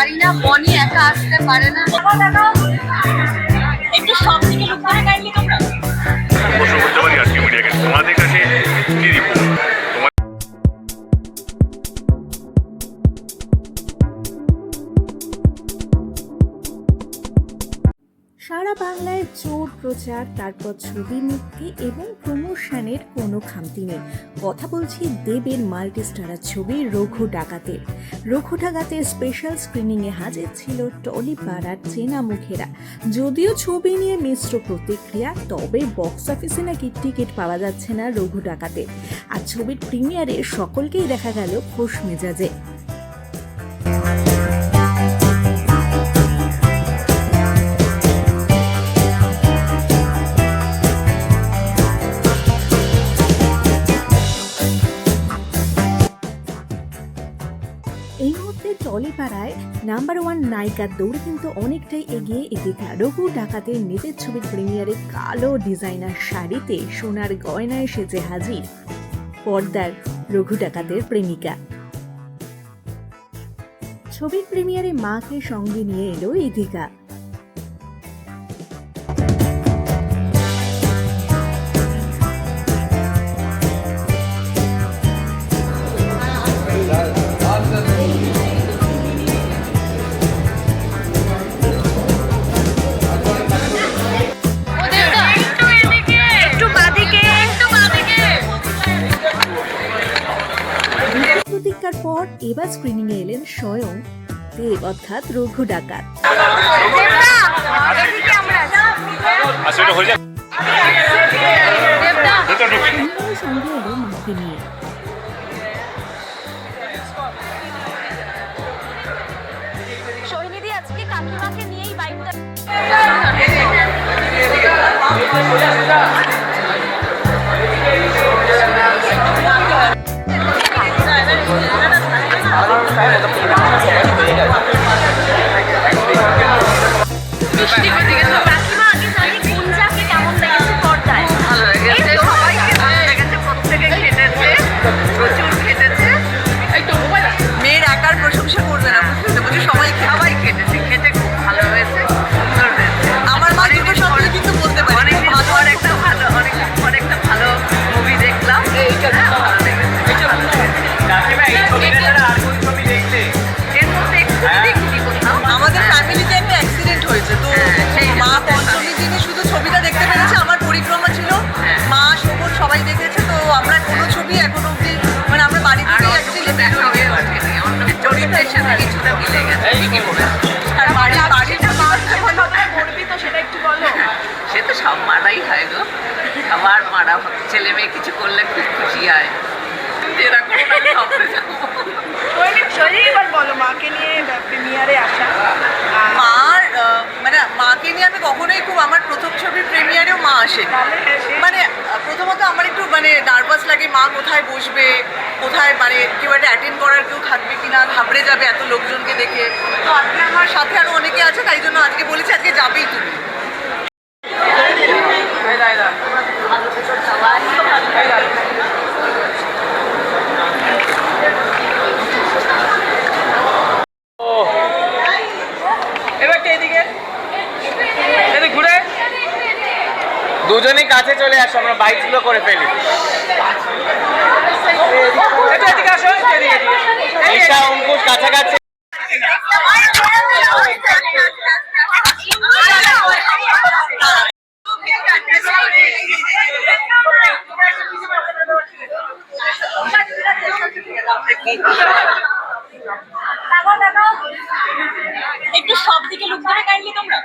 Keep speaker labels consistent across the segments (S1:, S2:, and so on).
S1: পারি না মনে একা আসতে পারে না।
S2: একটু সব
S3: সারা বাংলায় জোর প্রচার, তারপর ছবি মুক্তি এবং প্রমোশনের কোনো খামতি নেই। কথা বলছি দেবের মাল্টিস্টারার ছবি রঘু ডাকাতের রঘু ডাকাতের স্পেশাল স্ক্রিনিংয়ে হাজির ছিল টলি পাড়ার চেনা মুখেরা যদিও ছবি নিয়ে মিশ্র প্রতিক্রিয়া, তবে বক্স অফিসে নাকি টিকিট পাওয়া যাচ্ছে না রঘু ডাকাতে। আর ছবির প্রিমিয়ারে সকলকেই দেখা গেল খোশ মেজাজে। টলিপাড়ায় নাম্বার ওয়ান নায়িকার দৌড়ে কিন্তু অনেকটাই এগিয়ে এদিকে রঘু ডাকাতের নিজের ছবির প্রিমিয়ারে কালো ডিজাইনার শাড়িতে সোনার গয়নায় সেজে হাজির পর্দার রঘু ডাকাতের প্রেমিকা। ছবির প্রিমিয়ারে মাকে সঙ্গে নিয়ে এলো ইদিকা প্রতিজ্ঞার পর এবার স্ক্রিনিংয়ে এলেন স্বয়ং দেব অর্থাৎ রঘু ডাকাত
S4: আচ্ছা হয়ে
S3: সঙ্গে এলো মাকে নিয়ে
S2: কাকিমাকে নিয়েই বাইকটা
S1: মারাই হয় গো। সবার মারা হয়। ছেলে মেয়ে কিছু করলে খুব খুশি হয়। এরকম
S2: বলো মাকে নিয়ে প্রিমিয়ারে আসা।
S5: মার মানে মাকে নিয়ে আমি কখনোই খুব আমার প্রথম ছবির প্রিমিয়ারেও মা আসে। মানে প্রথমত আমার একটু মানে নার্ভাস লাগে মা কোথায় বসবে কোথায় মানে কেউ একটা অ্যাটেন্ড করার কেউ থাকবে কিনা ঘাবড়ে যাবে এত লোকজনকে দেখে। তো আজকে আমার সাথে আরও অনেকে আছে তাই জন্য আজকে বলেছি আজকে যাবেই তুমি।
S6: দুজনেই কাছে চলে আসো আমরা বাইকগুলো করে ফেলি। ঈশা অঙ্কুশ কাছাকাছি।
S2: একটু সব দিকে লুক করে কাইন্ডলি তোমরা।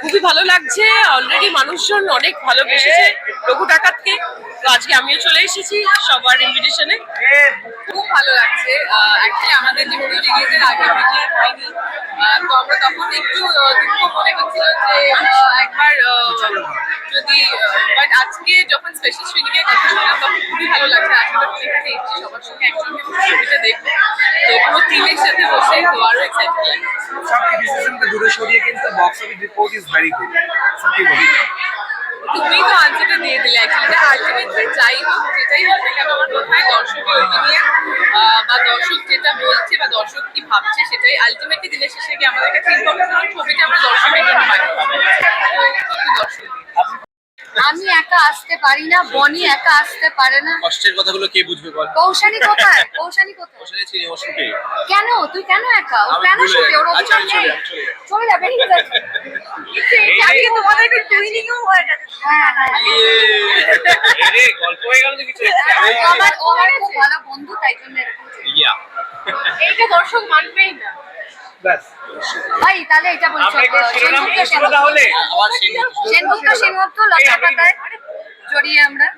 S7: খুবই ভালো লাগছে। অলরেডি মানুষজন অনেক ভালোবেসেছে রঘু ডাকাতকে। তো আজকে আমিও চলে এসেছি সবার ইনভিটেশনে খুব ভালো লাগছে। অ্যাকচুয়ালি আমাদের যেহেতু রিলিজের আগে হয়নি তো আমরা তখন একটু দুঃখ মনে হচ্ছিল যে যদি বাট আজকে যখন স্পেশাল এর কথা শুনলাম তখন খুবই ভালো লাগছে। এখানে এসেছি সবার সঙ্গে একসঙ্গে ছবিটা দেখব। তো পুরো টিমের সাথে বসে তো আরও এক্সাইটেড লাগছে।
S8: সব দূরে সরিয়ে কিন্তু box office report is very good সত্যি বলি।
S7: তুমি তো আনসারটা দিয়ে দিলে। অ্যাকচুয়ালি আলটিমেটলি যাই হোক যেটাই হোক না কেন আমার মনে হয় দর্শকের ওপিনিয়ন বা দর্শক যেটা বলছে বা দর্শক কি ভাবছে সেটাই আলটিমেটলি দিনের শেষে গিয়ে আমাদের কাছে ইম্পর্টেন্ট ছবিটা আমরা দর্শকের জন্য দর্শক
S8: আমি একা আসতে পারি না বনি একা আসতে পারে না।
S6: কষ্টের কথাগুলো কে বুঝবে বল?
S8: কৌশানী কোথায়? কৌশানী কোথায়?
S6: বসে চিনি ও
S8: কেন? তুই কেন একা? ও কেন শুতে ওর।
S6: আচ্ছা,
S8: অধিকার
S6: চলে
S8: নেই
S6: চলে যাবে
S8: ঠিক আছে
S1: আজকে তোমাদের একটু টুইনিংও হয়ে গেছে।
S8: হ্যাঁ হ্যাঁ।
S6: রে গল্প হয়ে গেল কিছু
S8: আমার ও আমার খুব ভালো বন্ধু তাই জন্য এরকম।
S6: ইয়া।
S7: এইটা দর্শক মানবেই না।
S8: ভাই তাহলে এটা বলছো সেনগুপ্ত
S6: তাহলে?
S8: সেনগুপ্ত
S6: সেনগুপ্ত
S8: সেনগুপ্ত পাতায় জড়িয়ে আমরা।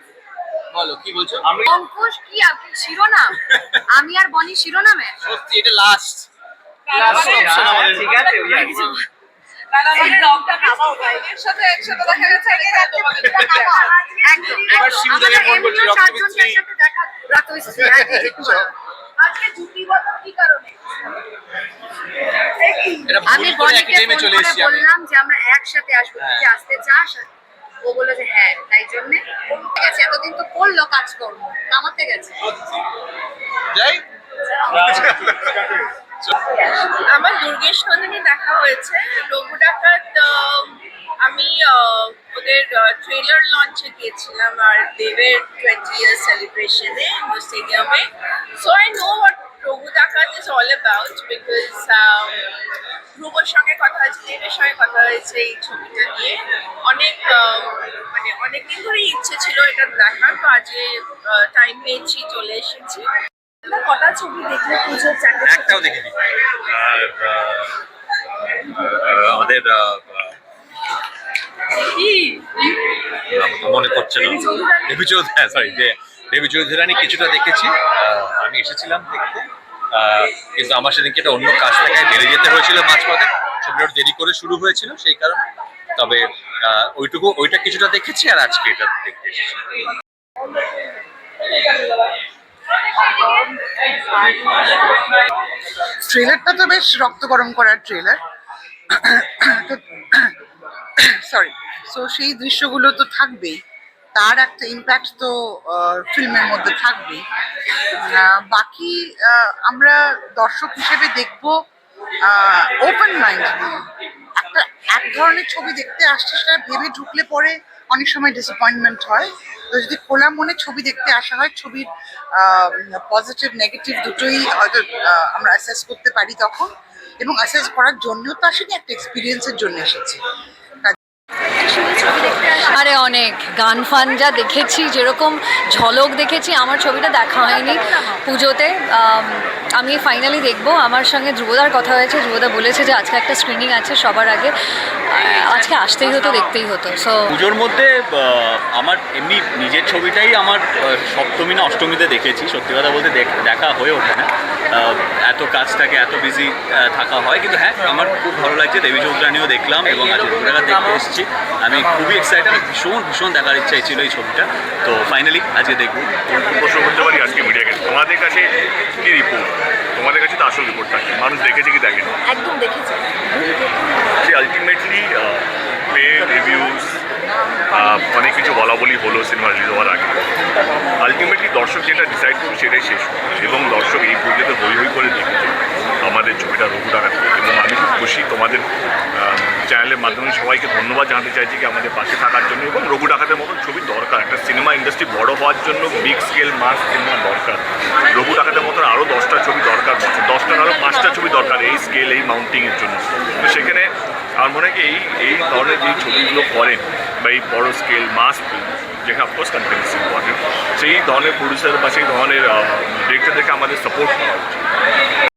S6: বলো কি বলছো? আমি
S8: অঙ্কুশ কি আপনি শিরোনাম? আমি আর বনি শিরোনামে?
S6: সত্যি এটা লাস্ট লাস্ট অপশন আমাদের। ঠিক আছে
S1: একসাথে একসাথে দেখা
S8: একদম
S6: এবার শিবুদাকে ফোন করছি,
S8: এমনিও আমি বনিকে
S6: চলে এসেছি
S8: বললাম যে আমরা একসাথে আসব তুই কি আসতে চাস? ও বলল যে হ্যাঁ তাই জন্য ঠিক আছে এতদিন তো করল কাজকর্ম কামাতে গেছে।
S6: যাই।
S7: আমার দুর্গেশ নন্দিনী দেখা হয়েছে রঘু ডাকাত আহ, আমি ওদের ট্রেলার লঞ্চে গিয়েছিলাম আর দেবের টোয়েন্টি ইয়ার সেলিব্রেশনে স্টেডিয়ামে so I know what Raghu Dakat is all about because ধ্রুবর সঙ্গে কথা হয়েছে, দেবের সঙ্গে কথা হয়েছে এই ছবিটা নিয়ে। অনেক মানে অনেক দিন ধরেই ইচ্ছে ছিল এটা দেখার, তো আজকে টাইম পেয়েছি, চলে এসেছি। কটা ছবি দেখলে পুজোর
S4: একটাও দেখিনি। আমাদের মনে পড়ছে না। দেবী চৌধুরী হ্যাঁ সরি যে দেবী চৌধুরী রানী কিছুটা দেখেছি। আমি এসেছিলাম দেখতে। কিন্তু আমার সেদিনকে একটা অন্য কাজ থাকায় বেড়ে যেতে হয়েছিল মাঝপথে। ছবিটা দেরি করে শুরু হয়েছিল সেই কারণে। তবে ওইটুকু, ওইটা কিছুটা দেখেছি আর আজকে এটা দেখতে এসেছি।
S9: ট্রেলারটা তো বেশ রক্ত গরম করার ট্রেলার সরি সো সেই দৃশ্যগুলো তো থাকবেই। তার একটা ইম্প্যাক্ট তো ফিল্মের মধ্যে থাকবেই। আহ, বাকি আমরা দর্শক হিসেবে দেখব ওপেন মাইন্ড একটা এক ধরনের ছবি দেখতে আসছে সেটা ভেবে ঢুকলে পরে অনেক সময় ডিসঅ্যাপয়েন্টমেন্ট হয়। তো যদি খোলা মনে ছবি দেখতে আসা হয় ছবির পজিটিভ নেগেটিভ দুটোই হয়তো আমরা অ্যাসেস করতে পারি তখন। এবং অ্যাসেস করার জন্যও তো আসেনি একটা এক্সপিরিয়েন্সের জন্য এসেছি।
S8: আরে অনেক গান ফান যা দেখেছি, যেরকম ঝলক দেখেছি, আমার ছবিটা দেখা হয়নি পুজোতে। আমি ফাইনালি দেখব, আমার সঙ্গে ধ্রুবদার কথা হয়েছে, ধ্রুবদা বলেছে যে আজকে একটা স্ক্রিনিং আছে সবার আগে। আজকে আসতেই হতো, দেখতেই হতো সো
S10: পুজোর মধ্যে আমার এমনি নিজের ছবিটাই আমার সপ্তমী না অষ্টমীতে দেখেছি, সত্যি কথা বলতে দেখ- হয়ে ওঠে না। এত কাজ থাকে এত বিজি থাকা হয়, কিন্তু হ্যাঁ আমার খুব ভালো লাগছে, দেবী চৌধুরানীও দেখলাম এবং আজ দেখতে এসেছি। আমি খুবই এক্সাইটেড ভীষণ ভীষণ দেখার ইচ্ছা ছিল এই ছবিটা। তো ফাইনালি আজকে দেখব।
S4: প্রশ্ন করতে পারি আজকে মিডিয়াকে তোমাদের কাছে কি রিপোর্ট তোমাদের কাছে তো আসল রিপোর্ট থাকে মানুষ দেখেছে কি দেখেনি?
S8: একদম দেখেছি।
S4: আলটিমেটলি প্লে রিভিউজ অনেক কিছু বলা বলি হলো সিনেমা রিলিজ হওয়ার আগে। আলটিমেটলি দর্শক যেটা ডিসাইড করবে সেটাই শেষ। এবং দর্শক এই পর্যন্ত হই হই করে দেখেছে আমাদের ছবিটা রঘু ডাকাত এবং আমি খুব খুশি তোমাদের চ্যানেলের মাধ্যমে সবাইকে ধন্যবাদ জানাতে চাইছি কি আমাদের পাশে থাকার জন্য এবং রঘু ডাকাতের মতন ছবি দরকার। একটা সিনেমা ইন্ডাস্ট্রি বড় হওয়ার জন্য বিগ স্কেল মাস সিনেমা দরকার। রঘু ডাকাতের মতন আরও দশটা ছবি দরকার দশটার আরও পাঁচটা ছবি দরকার এই স্কেল এই মাউন্টিংয়ের জন্য। তো সেখানে আমার মনে হয় এই এই ধরনের যে ছবিগুলো করেন বা এই বড় স্কেল মাস যেখানে অফকোর্স কন্টেন্টস ইম্পর্টেন্ট সেই ধরনের প্রডিউসার বা সেই ধরনের ডিরেক্টরদেরকে আমাদের সাপোর্ট করা উচিত।